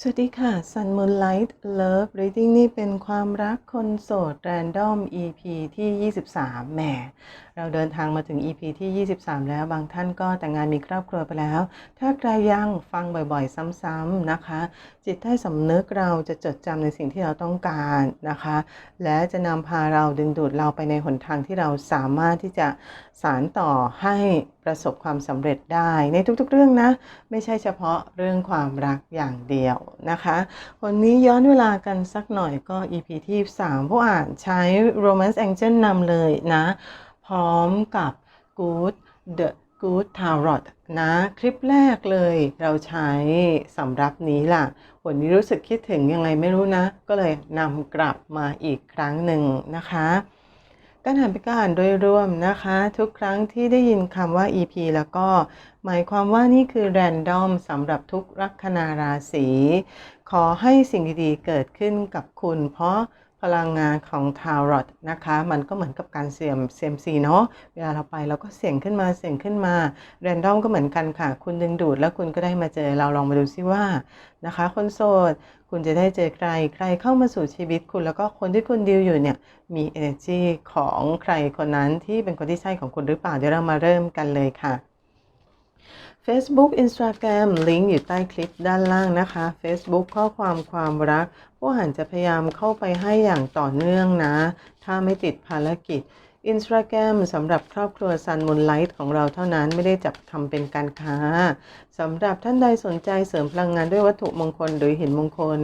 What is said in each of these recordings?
สวัสดีค่ะ Sun Moonlight Love Reading นี่เป็นความรักคนโสด Random EP ที่ 23 แหม เราเดินทางมาถึง EP ที่ 23 แล้ว บางท่านก็แต่งงานมีครอบครัวไปแล้ว ถ้าใครยังฟังบ่อยๆ ซ้ำๆนะคะ จิตใต้สำนึกเราจะจดจำในสิ่งที่เราต้องการนะคะ และจะนำพาเราดึงดูดเราไปในหนทางที่เราสามารถที่จะสารต่อให้ประสบความสำเร็จได้ ในทุกๆเรื่องนะ ไม่ใช่เฉพาะเรื่องความรักอย่างเดียวนะคะวันนี้ย้อนเวลากันสักหน่อยก็ EP ที่3ผู้อ่านใช้ Romance Angel นำเลยนะ พร้อมกับ Good The Good Tarot นะ คลิปแรกเลย เราใช้สำรับนี้ล่ะ วันนี้รู้สึกคิดถึงยังไงไม่รู้นะ ก็เลยนำกลับมาอีกครั้งหนึ่งนะคะการอ่านเป็นการอ่านโดยรวมนะคะ ทุกครั้งที่ได้ยินคำว่า EP แล้วก็ หมายความว่านี่คือแรนดอมสำหรับทุกลัคนาราศีขอให้สิ่งดีๆเกิดขึ้นกับคุณ เพราะ พลังงานของทารอตนะคะ มันก็เหมือนกับการเสี่ยมเซียมซีเนาะเวลาเราไปเราก็เสี่ยงขึ้นมาเสี่ยงขึ้นมาแรนดอมก็เหมือนกันค่ะ คุณดึงดูดแล้วคุณก็ได้มาเจอเราลองมาดูซิว่านะคะ คนโสดคุณจะได้เจอใครใครเข้ามาสู่ชีวิตคุณ แล้วก็คนที่คุณดีลอยู่เนี่ยมี energy ของใครคนนั้นที่เป็นคนที่ใช่ของคุณหรือเปล่าเดี๋ยวเรามาเริ่มกันเลยค่ะ Facebook Instagram ลิงก์อยู่ใต้คลิปด้านล่างนะคะ Facebook ข้อความความรัก ผู้อ่านจะพยายามเข้าไปให้อย่างต่อเนื่องนะ ถ้าไม่ติดภารกิจ Instagram สำหรับครอบครัว Sun Moonlight ของเราเท่านั้นไม่ได้จับทำเป็นการค้าสำหรับท่านใดสนใจเสริมพลังงานด้วยวัตถุมงคลหรือหินมงคล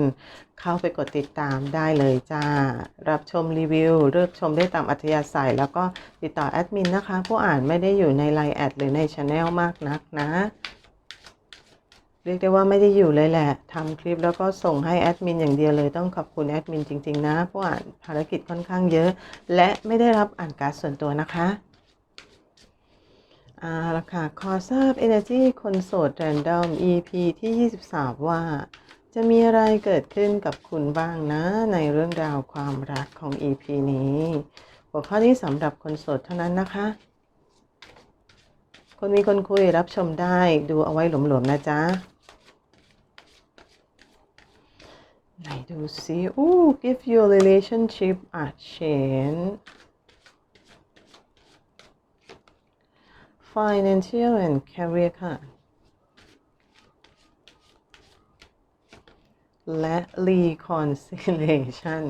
เข้าไปกดติดตามได้เลยจ้า รับชมรีวิว เลือกชมได้ตามอัธยาศัย แล้วก็ติดต่อแอดมินนะคะ ผู้อ่านไม่ได้อยู่ในไลน์แอดหรือในช anel มากนักนะ เรียกได้ว่าไม่ได้อยู่เลยแหละทำคลิปแล้วก็ส่งให้แอดมินอย่างเดียวเลยต้องขอบคุณแอดมินจริง ๆ นะผู้อ่านภารกิจค่อนข้างเยอะ และไม่ได้รับอ่านการ์ดส่วนตัวนะคะอ่าละค่ะขอทราบ Energy คนโสด Random EP ที่ 23 ว่า จะมีอะไรเกิดขึ้นกับคุณบ้างนะ ในเรื่องราวความรักของ EP นี้ หัวข้อนี้สำหรับคนโสดเท่านั้นนะคะ คนมีคนคุยรับชมได้ดูเอาไว้หลวมๆนะจ๊ะ ไหนดูซิอู้ give your relationship a chance financial and career ค่ะและ reconciliation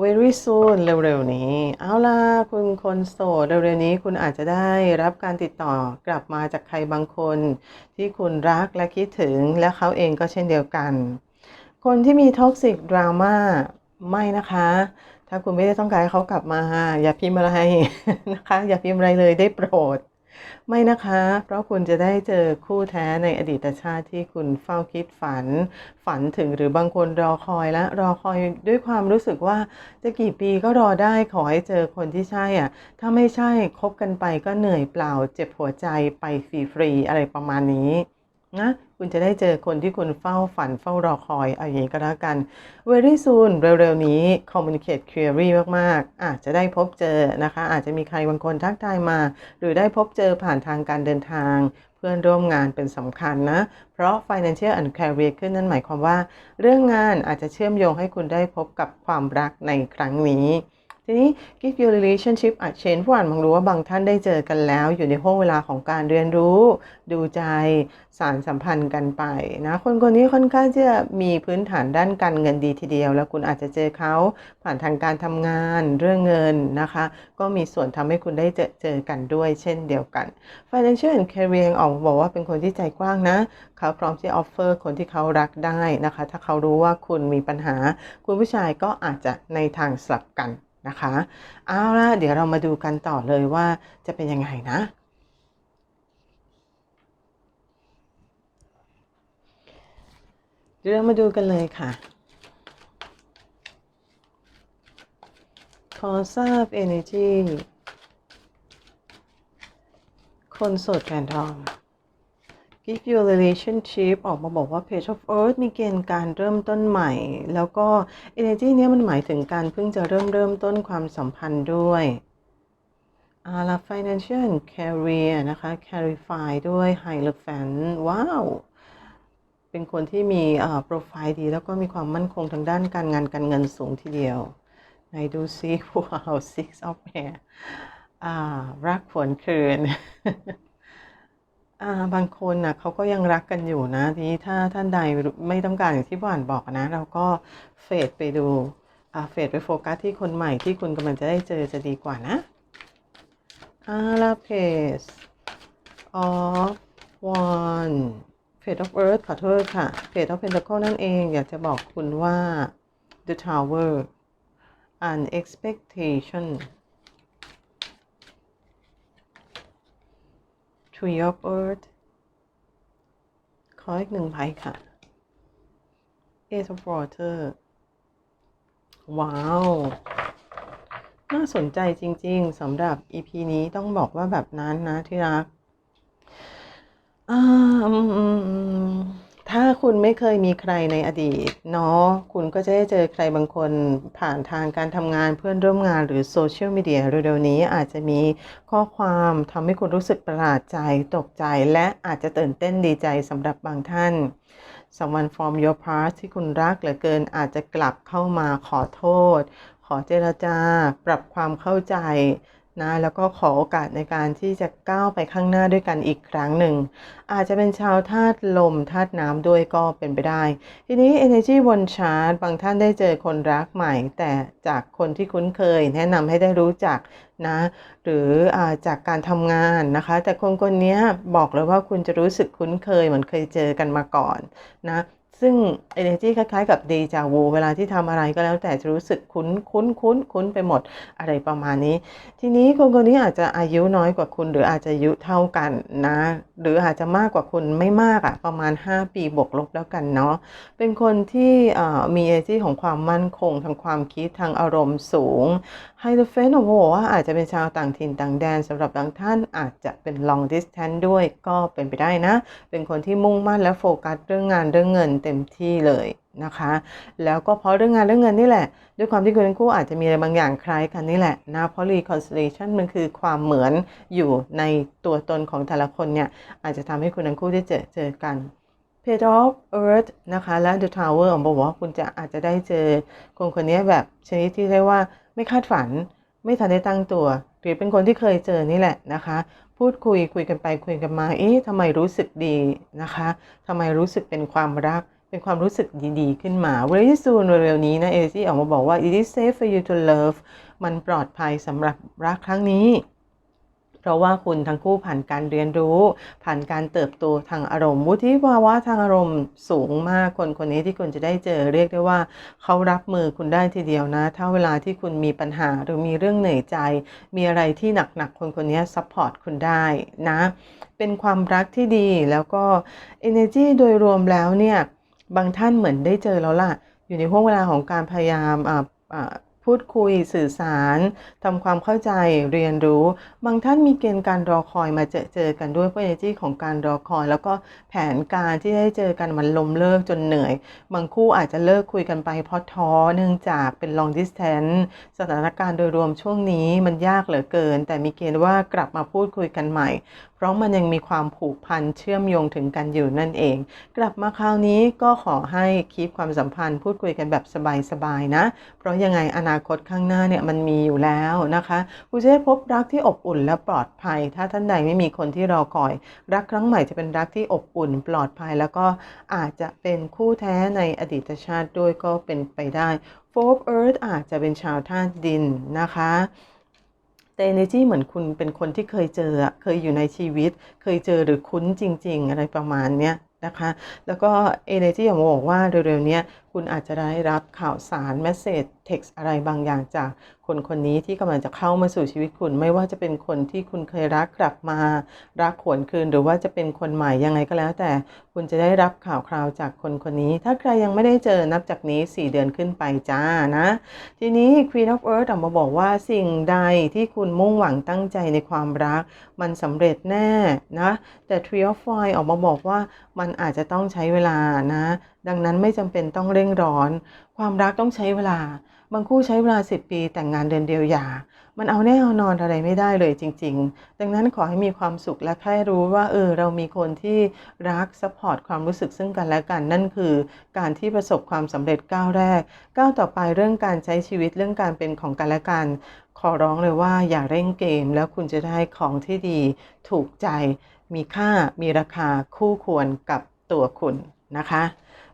very soon เร็วๆนี้ เอาล่ะคุณคนโสดเร็วๆนี้คุณอาจจะได้รับการติดต่อกลับมาจากใครบางคน ที่คุณรักและคิดถึงและเขาเองก็เช่นเดียวกัน คนที่มีท็อกซิกดราม่าไม่นะคะ ถ้าคุณไม่ได้ต้องการให้เขากลับมา อย่าพิมพ์อะไรนะคะ อย่าพิมพ์อะไรเลยได้โปรด ไม่นะคะ เพราะคุณจะได้เจอคู่แท้ในอดีตชาติที่คุณเฝ้าคิดฝัน ฝันถึงหรือบางคนรอคอยและรอคอยด้วยความรู้สึกว่าจะกี่ปีก็รอได้ขอให้เจอคนที่ใช่อะ ถ้าไม่ใช่คบกันไปก็เหนื่อยเปล่า เจ็บหัวใจไปฟรีๆอะไรประมาณนี้ นะคุณจะได้เจอคนที่คุณเฝ้าฝันเฝ้ารอคอยเอาอย่างนี้ก็แล้วกัน very soon เร็วๆนี้ communicate clearly มากๆ อาจจะได้พบเจอนะคะ อาจจะมีใครบางคนทักทายมา หรือได้พบเจอผ่านทางการเดินทางเพื่อนร่วมงานเป็นสำคัญนะ เพราะ financial and career ขึ้นนั่นหมายความว่า เรื่องงานอาจจะเชื่อมโยงให้คุณได้พบกับความรักในครั้งนี้ ทีนี้ give your relationship a change ผู้อ่านมองรู้ว่าบางท่านได้เจอกันแล้ว อยู่ในห่วงเวลาของการเรียนรู้ ดูใจสารสัมพันธ์กันไปนะคนคนนี้ค่อนข้างจะมีพื้นฐานด้านการเงินดีทีเดียว แล้วคุณอาจจะเจอเขาผ่านทางการทำงานเรื่องเงินนะคะ ก็มีส่วนทำให้คุณได้เจอเจอกันด้วย เช่นเดียวกัน financial and career ออกบอกว่าเป็นคนที่ใจกว้างนะเขาพร้อมที่ offer คนที่เขารักได้นะคะ ถ้าเขารู้ว่าคุณมีปัญหา คุณผู้ชายก็อาจจะในทางสลับกัน นะคะ เอาละเดี๋ยวเรามาดูกันต่อเลยว่าจะเป็นยังไงนะ เดี๋ยวเรามาดูกันเลยค่ะ ขอทราบ energy คนโสดแฟนทอง Give your relationship ออกมาบอกว่า Page of Earth มีเกณฑ์การเริ่มต้นใหม่ แล้วก็ energy เนี้ยมันหมายถึงการเพิ่งจะเริ่มเริ่มต้นความสัมพันธ์ด้วยอาละ financial and career นะคะ clarify ด้วย hierophant ว้าว เป็นคนที่มีโปรไฟล์ดี แล้วก็มีความมั่นคงทางด้านการงานการเงินสูงทีเดียวไหนดูซิว้าว six of hair อ่ารักผลคืน บางคนน่ะเขาก็ยังรักกันอยู่นะทีนี้ถ้าท่านใดไม่ต้องการอย่างที่บ่านบอกนะ เราก็เฟดไปดูเฟดไปโฟกัสที่คนใหม่ที่คุณกำลังจะได้เจอจะดีกว่านะอาลาเพส of one Page of Earth ขอโทษค่ะ Page of Pentacle นั่นเอง อยากจะบอกคุณว่า The Tower an expectation Tree of Earth ขออีกหนึ่งไพ่ค่ะ Eight of Water ว้าว น่าสนใจจริง ๆสำหรับ EP นี้ต้องบอกว่าแบบนั้นนะที่รัก อ่าอืม ถ้าคุณไม่เคยมีใครในอดีตเนาะคุณก็จะได้เจอใครบางคนผ่านทางการทำงานเพื่อนร่วมงานหรือโซเชียลมีเดียเร็วๆนี้อาจจะมีข้อความทำให้คุณรู้สึกประหลาดใจตกใจ และอาจจะตื่นเต้นดีใจสำหรับบางท่าน someone from your past ที่คุณรักเหลือเกินอาจจะกลับเข้ามาขอโทษ ขอเจรจา ปรับความเข้าใจ นะแล้วก็ขอโอกาสในการที่จะก้าวไปข้างหน้าด้วยกันอีกครั้งหนึ่ง อาจจะเป็นชาวธาตุลมธาตุน้ำด้วยก็เป็นไปได้ ทีนี้ Energy บนชาร์ตบางท่านได้เจอคนรักใหม่ แต่จากคนที่คุ้นเคย แนะนำให้ได้รู้จักนะหรืออาจากการทำงานนะคะ แต่คนคนนี้บอกเลยว่าคุณจะรู้สึกคุ้นเคยเหมือนเคยเจอกันมาก่อนนะ ซึ่ง energy คล้ายๆ กับ d e j a vu เวลาที่ทำอะไรก็แล้วแต่จะรู้สึกคุ้นคุ้นคุ้นคุ้นไปหมดอะไรประมาณนี้ ทีนี้คนคนนี้อาจจะอายุน้อยกว่าคุณ หรืออาจจะอายุเท่ากันนะ หรืออาจจะมากกว่าคุณไม่มากอะ่ะประมาณ 5 ปีบวกลบแล้วกันเนาะเป็นคนที่มี energy ของความมั่นคงทางความคิดทางอารมณ์สูงไฮเดเฟนโอ้โหว่าอาจจะเป็นชาวต่างถิ่นต่างแดนสำหรับบางท่านอาจจะเป็น long distance ด้วยก็เป็นไปได้นะ เป็นคนที่มุ่งมั่นและโฟกัสเรื่องงานเรื่องเงินเต็มที่เลยนะคะ แล้วก็เพราะเรื่องงานเรื่องเงินนี่แหละ ด้วยความที่คุณทั้งคู่อาจจะมีอะไรบางอย่างคล้ายกันนี่แหละนะเพราะ reconciliation มันคือความเหมือนอยู่ในตัวตนของแต่ละคนเนี่ยอาจจะทำให้คุณทั้งคู่ได้เจอเจอกัน Page of Earth นะคะ และ The Tower ของบอกว่าคุณจะอาจจะได้เจอคนคนนี้แบบชนิดที่เรียกว่าไม่คาดฝัน ไม่ทันได้ตั้งตัวหรือเป็นคนที่เคยเจอนี่แหละนะคะ พูดคุยคุยกันไปคุยกันมา เอ๊ะทำไมรู้สึกดีนะคะทำไมรู้สึกเป็นความรัก เป็นความรู้สึกดีๆ ขึ้นมา very soon เร็วๆนี้นะเอซี่ออกมาบอกว่า it is safe for you to love มันปลอดภัยสำหรับรักครั้งนี้ เพราะว่าคุณทั้งคู่ผ่านการเรียนรู้ ผ่านการเติบโตทางอารมณ์วุฒิภาวะทางอารมณ์สูงมากคนคนนี้ที่คุณจะได้เจอเรียกได้ว่า เขารับมือคุณได้ทีเดียวนะ ถ้าเวลาที่คุณมีปัญหาหรือมีเรื่องเหนื่อยใจ มีอะไรที่หนักๆคนคนนี้ซัพพอร์ตคุณได้นะ เป็นความรักที่ดีแล้วก็ energy โดยรวมแล้วเนี่ย บางท่านเหมือนได้เจอแล้วล่ะ อยู่ในห่วงเวลาของการพยายามพูดคุยสื่อสารทำความเข้าใจเรียนรู้ บางท่านมีเกณฑ์การรอคอยมาเจอเจอกันด้วยเพราะ energy ของการรอคอย แล้วก็แผนการที่ได้เจอกันมันล้มเลิกจนเหนื่อย บางคู่อาจจะเลิกคุยกันไปเพราะท้อเนื่องจากเป็น long distance สถานการณ์โดยรวมช่วงนี้มันยากเหลือเกิน แต่มีเกณฑ์ว่ากลับมาพูดคุยกันใหม่ ราะมันยังมีความผูกพันเชื่อมโยงถึงกันอยู่นั่นเอง กลับมาคราวนี้ก็ขอให้คีปความสัมพันธ์ พูดคุยกันแบบสบายๆนะ เพราะยังไงอนาคตข้างหน้าเนี่ยมันมีอยู่แล้วนะคะคุณจะได้พบรักที่อบอุ่นและปลอดภัย ถ้าท่านใดไม่มีคนที่รอคอย รักครั้งใหม่จะเป็นรักที่อบอุ่น ปลอดภัย แล้วก็อาจจะเป็นคู่แท้ในอดีตชาติด้วยก็เป็นไปได้ f o r Earth อาจจะเป็นชาวธาตุดินนะคะ แต่ energy เหมือนคุณเป็นคนที่เคยเจอ เคยอยู่ในชีวิต เคยเจอหรือคุ้นจริง ๆ อะไรประมาณเนี้ยนะคะ แล้วก็ energy อย่างบอกว่าเร็วๆนี้ คุณอาจจะได้รับข่าวสาร message text อะไรบางอย่างจากคนคนนี้ที่กำลังจะเข้ามาสู่ชีวิตคุณ ไม่ว่าจะเป็นคนที่คุณเคยรักกลับมา รักขวนคืน หรือว่าจะเป็นคนใหม่ยังไงก็แล้ว แต่คุณจะได้รับข่าวคราวจากคนคนนี้ ถ้าใครยังไม่ได้เจอนับจากนี้ 4 เดือนขึ้นไปจ้านะ ทีนี้ Queen of Earth ออกมาบอกว่าสิ่งใดที่คุณมุ่งหวังตั้งใจในความรัก มันสำเร็จแน่นะแต่ Tree of Fire ออกมาบอกว่ามันอาจจะต้องใช้เวลานะ ดังนั้นไม่จำเป็นต้องเร่งร้อน ความรักต้องใช้เวลา บางคู่ใช้เวลา 10 ปี แต่งงานเดือนเดียวหย่า มันเอาแน่เอานอนอะไรไม่ได้เลยจริง ๆ ดังนั้นขอให้มีความสุขและแค่รู้ว่าเออเรามีคนที่รักซัพพอร์ตความรู้สึกซึ่งกันและกันนั่นคือ การที่ประสบความสำเร็จก้าวแรก ก้าวต่อไปเรื่องการใช้ชีวิตเรื่องการเป็นของกันและกันขอร้องเลยว่าอย่าเร่งเกมแล้วคุณจะได้ของที่ดี ถูกใจ มีค่ามีราคาคู่ควรกับตัวคุณนะคะ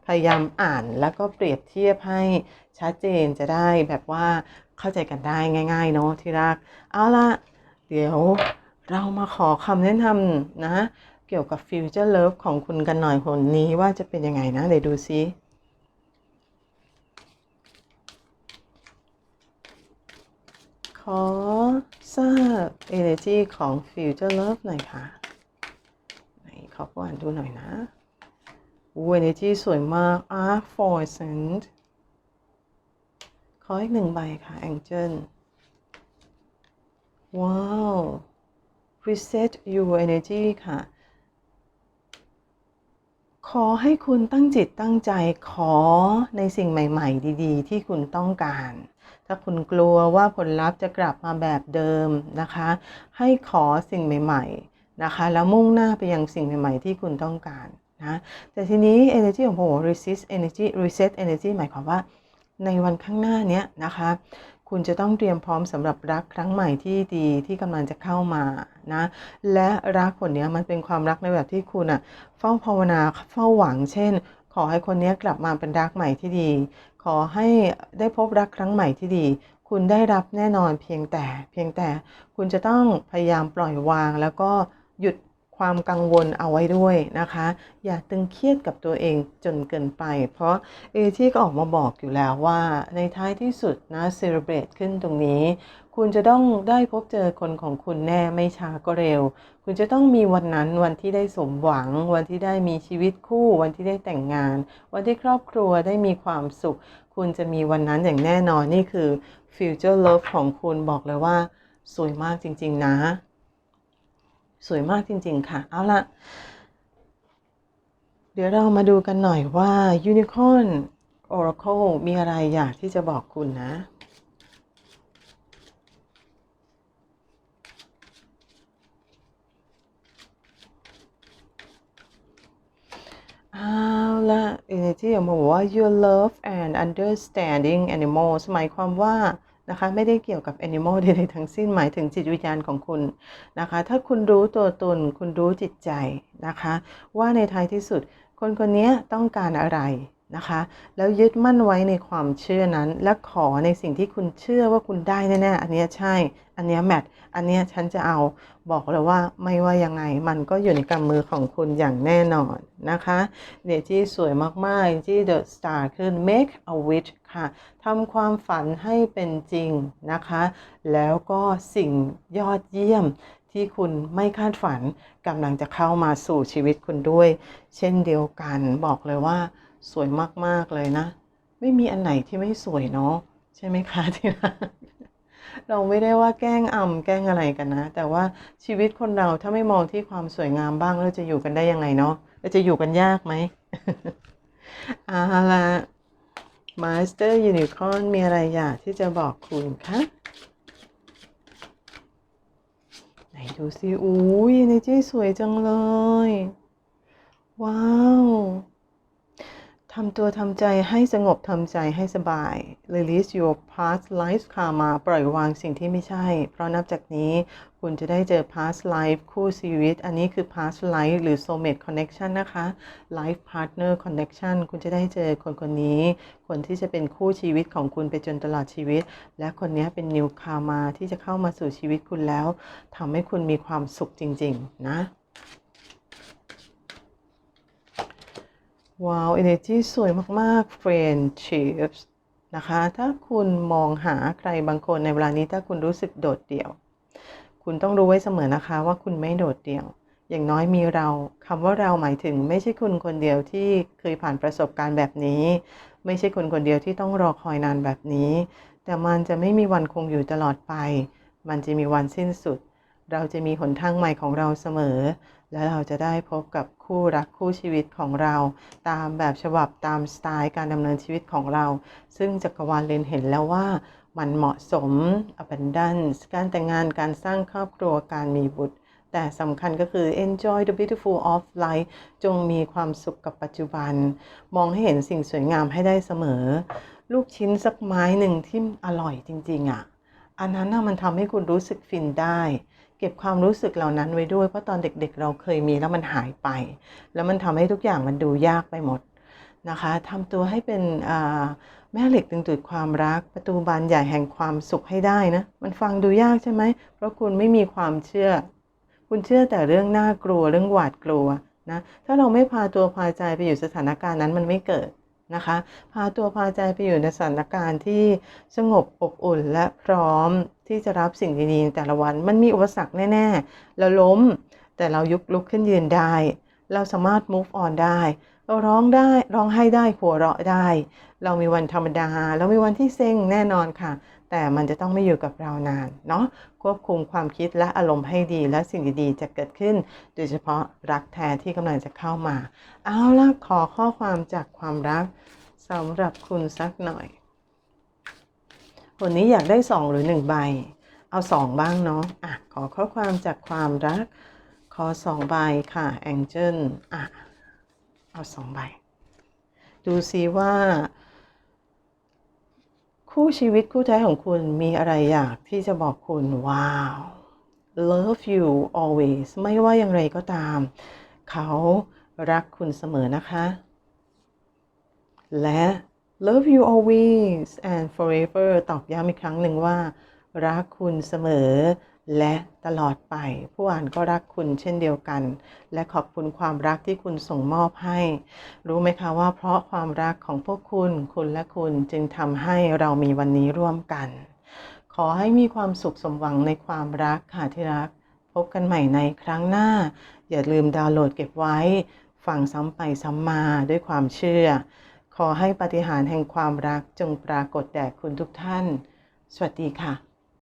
พยายามอ่านแล้วก็เปรียบเทียบให้ชัดเจนจะได้แบบว่าเข้าใจกันได้ง่าย ๆ เนาะที่รัก เอาละเดี๋ยวเรามาขอคำแนะนำนะ เกี่ยวกับ Future Love ของคุณกันหน่อยหนนี้ว่าจะเป็นยังไงนะ เดี๋ยวดูซิขอทราบ energy ของ Future Love หน่อยค่ะ ไหนขออ่านดูหน่อยนะ อู้ energy สวยมาก Arc Forcent ขออีกหนึ่งใบค่ะ Angel ว้าว reset your energy ค่ะ ขอให้คุณตั้งจิตตั้งใจขอในสิ่งใหม่ๆ ดีๆ ที่คุณต้องการ ถ้าคุณกลัวว่าผลลัพธ์จะกลับมาแบบเดิมนะคะ ให้ขอสิ่งใหม่ ๆ นะคะ แล้วมุ่งหน้าไปยังสิ่งใหม่ ๆ ที่คุณต้องการ นะแต่ทีนี้ energy ของผม resist energy reset energy หมายความว่าในวันข้างหน้าเนี้ยนะคะ คุณจะต้องเตรียมพร้อมสำหรับรักครั้งใหม่ที่ดีที่กำลังจะเข้ามานะ และรักคนนี้มันเป็นความรักในแบบที่คุณอะเฝ้าภาวนาเฝ้าหวัง เช่น ขอให้คนนี้กลับมาเป็นรักใหม่ที่ดี ขอให้ได้พบรักครั้งใหม่ที่ดี คุณได้รับแน่นอนเพียงแต่ เพียงแต่คุณจะต้องพยายามปล่อยวางแล้วก็หยุด ความกังวลเอาไว้ด้วยนะคะ อย่าตึงเครียดกับตัวเองจนเกินไป เพราะเอที่ก็ออกมาบอกอยู่แล้วว่าในท้ายที่สุดนะเซเลบรตขึ้นตรงนี้ คุณจะต้องได้พบเจอคนของคุณแน่ไม่ช้าก็เร็ว คุณจะต้องมีวันนั้นวันที่ได้สมหวัง วันที่ได้มีชีวิตคู่ วันที่ได้แต่งงาน วันที่ครอบครัวได้มีความสุข คุณจะมีวันนั้นอย่างแน่นอนนี่คือ future love ของคุณบอกเลยว่า สวยมากจริง ๆ นะ สวยมากจริง ๆ ค่ะ เอาละเดี๋ยวเรามาดูกันหน่อยว่า Unicorn Oracle มีอะไรอยากที่จะบอกคุณนะเอาละ energy ออกมาบอกว่า your love and understanding animals หมายความว่า นะคะไม่ได้เกี่ยวกับ animal ใดๆทั้งสิ้นหมายถึงจิตวิญญาณของคุณนะคะ ถ้าคุณรู้ตัวตน คุณรู้จิตใจนะคะ ว่าในท้ายที่สุดคนคนนี้ต้องการอะไร นะคะ แล้วยึดมั่นไว้ในความเชื่อนั้น และขอในสิ่งที่คุณเชื่อว่าคุณได้แน่ๆอันนี้ใช่ อันนี้แมทอันนี้ฉันจะเอาบอกเลยว่าไม่ว่ายังไงมันก็อยู่ในกำมือของคุณอย่างแน่นอนนะคะเดจี้สวยมากๆที่เดอะสตาร์ขึ้น make a wish ค่ะทำความฝันให้เป็นจริงนะคะ แล้วก็สิ่งยอดเยี่ยมที่คุณไม่คาดฝันกำลังจะเข้ามาสู่ชีวิตคุณด้วย เช่นเดียวกันบอกเลยว่า สวยมากๆเลยนะ ไม่มีอันไหนที่ไม่สวยเนาะใช่ไหมคะที่รักเราไม่ได้ว่าแกล้งอำแกล้งอะไรกันนะ แต่ว่าชีวิตคนเราถ้าไม่มองที่ความสวยงามบ้างเราจะอยู่กันได้ยังไงเนาะเราจะอยู่กันยากไหมเอาละมาสเตอร์ยูนิคอนมีอะไรอยากที่จะบอกคุณคะไหนดูสิอู้ยเนจีสวยจังเลย ว้าว ทำตัวทำใจให้สงบทำใจให้สบาย release your past life karma ปล่อยวางสิ่งที่ไม่ใช่ เพราะนับจากนี้คุณจะได้เจอ past life คู่ชีวิต อันนี้คือ past life หรือ soulmate connection นะคะ life partner connection คุณจะได้เจอคนคนนี้ คนที่จะเป็นคู่ชีวิตของคุณไปจนตลอดชีวิต และคนนี้เป็น new karma ที่จะเข้ามาสู่ชีวิตคุณแล้วทำให้คุณมีความสุขจริง ๆ นะ ว้าว energy สวยมากๆ friendships นะคะ ถ้าคุณมองหาใครบางคนในเวลานี้ถ้าคุณรู้สึกโดดเดี่ยว คุณต้องรู้ไว้เสมอนะคะว่าคุณไม่โดดเดี่ยว อย่างน้อยมีเราคำว่าเราหมายถึงไม่ใช่คุณคนเดียวที่เคยผ่านประสบการณ์แบบนี้ ไม่ใช่คนคนเดียวที่ต้องรอคอยนานแบบนี้ แต่มันจะไม่มีวันคงอยู่ตลอดไป มันจะมีวันสิ้นสุด เราจะมีหนทางใหม่ของเราเสมอ และเราจะได้พบกับคู่รักคู่ชีวิตของเรา ตามแบบฉบับตามสไตล์การดำเนินชีวิตของเรา ซึ่งจักรวาลเลนเห็นแล้วว่ามันเหมาะสม abundance การแต่งงานการสร้างครอบครัวการมีบุตร แต่สำคัญก็คือ enjoy the beautiful of life จงมีความสุขกับปัจจุบัน มองให้เห็นสิ่งสวยงามให้ได้เสมอ ลูกชิ้นสักไม้หนึ่งที่อร่อยจริง ๆอะ่ะ อันนั้นนะมันทำให้คุณรู้สึกฟินได้ เก็บความรู้สึกเหล่านั้นไว้ด้วย เพราะตอนเด็กๆเราเคยมีแล้วมันหายไป แล้วมันทำให้ทุกอย่างมันดูยากไปหมดนะคะทำตัวให้เป็นแม่เหล็กดึงดูดความรัก ประตูบานใหญ่แห่งความสุขให้ได้นะ มันฟังดูยากใช่ไหม เพราะคุณไม่มีความเชื่อ คุณเชื่อแต่เรื่องน่ากลัวเรื่องหวาดกลัวนะ ถ้าเราไม่พาตัวพาใจไปอยู่สถานการณ์นั้นมันไม่เกิดนะคะ พาตัวพาใจไปอยู่ในสถานการณ์ที่สงบอบอุ่นและพร้อม ที่จะรับสิ่งดีๆในแต่ละวัน มันมีอุปสรรคแน่ๆเราล้ม แต่เรายุกลุกขึ้นยืนได้ เราสามารถ move on ได้ เราร้องได้ร้องไห้ได้หัวเราะได้ เรามีวันธรรมดา เรามีวันที่เซ็งแน่นอนค่ะ แต่มันจะต้องไม่อยู่กับเรานานเนาะควบคุมความคิดและอารมณ์ให้ดีและสิ่งดีๆจะเกิดขึ้น โดยเฉพาะรักแท้ที่กำลังจะเข้ามา เอาล่ะขอข้อความจากความรักสำหรับคุณสักหน่อย วันนี้อยากได้สองหรือหนึ่งใบ เอาสองบ้างเนาะอะขอข้อความจากความรัก ขอสองใบค่ะแองเจิลอะเอาสองใบ ดูซิว่า คู่ชีวิตคู่แท้ของคุณมีอะไรอยากที่จะบอกคุณ ว้าว love you always ไม่ว่าอย่างไรก็ตาม เขารักคุณเสมอนะคะ และ love you always and forever ตอกย้ำอีกครั้งหนึ่งว่า รักคุณเสมอ และตลอดไป ผู้อ่านก็รักคุณเช่นเดียวกัน และขอบคุณความรักที่คุณส่งมอบให้ รู้ไหมคะว่าเพราะความรักของพวกคุณ คุณและคุณจึงทำให้เรามีวันนี้ร่วมกัน ขอให้มีความสุขสมหวังในความรักค่ะที่รัก พบกันใหม่ในครั้งหน้า อย่าลืมดาวน์โหลดเก็บไว้ ฟังซ้ำไปซ้ำมาด้วยความเชื่อ ขอให้ปฏิหารแห่งความรักจงปรากฏแด่คุณทุกท่าน สวัสดีค่ะ